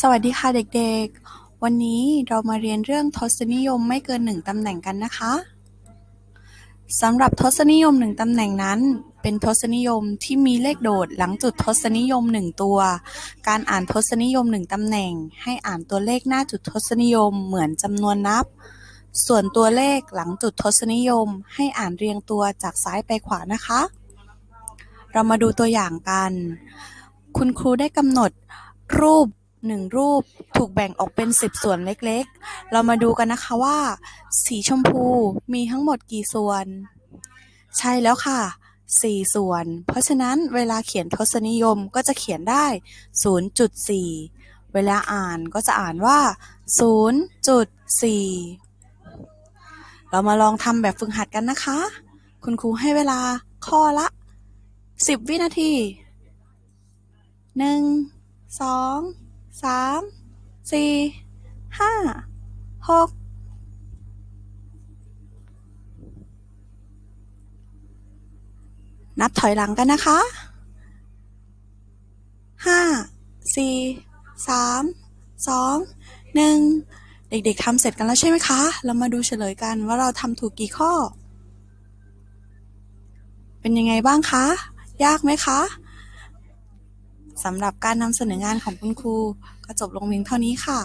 สวัสดีค่ะเด็กๆ วันนี้เรามาเรียนเรื่องทศนิยมไม่เกินหนึ่งตำแหน่งกันนะคะสำหรับทศนิยมหนึ่งตำแหน่งนั้น เป็นทศนิยมที่มีเลขโดดหลังจุดทศนิยมหนึ่งตัว การอ่านทศนิยมหนึ่งตำแหน่ง ให้อ่านตัวเลขหน้าจุดทศนิยมเหมือนจำนวนนับ ส่วนตัวเลขหลังจุดทศนิยม ให้อ่านเรียงตัวจากซ้ายไปขวานะคะ เรามาดูตัวอย่างกัน คุณครูได้กำหนดรูป หนึ่งรูปถูกแบ่งออกเป็น10ส่วนเล็กๆ เรามาดูกันนะคะว่า สีชมพูมีทั้งหมดกี่ส่วน ใช่แล้วค่ะ4ส่วน เพราะฉะนั้นเวลาเขียนทศนิยมก็จะเขียนได้ 0.4 เวลาอ่านก็จะอ่านว่า 0.4 เรามาลองทำแบบฝึกหัดกันนะคะ คุณครูให้เวลาข้อละ 10 วินาทีหนึ่งสอง สามสี่ห้าหกนับถอยหลังกันนะคะห้าสี่สามสองหนึ่งเด็กๆทำเสร็จกันแล้วใช่ไหมคะ เรามาดูเฉลยกันว่าเราทำถูกกี่ข้อ เป็นยังไงบ้างคะ ยากไหมคะ สำหรับการนำเสนองานของคุณครู ก็จบลงเพียงเท่านี้ค่ะ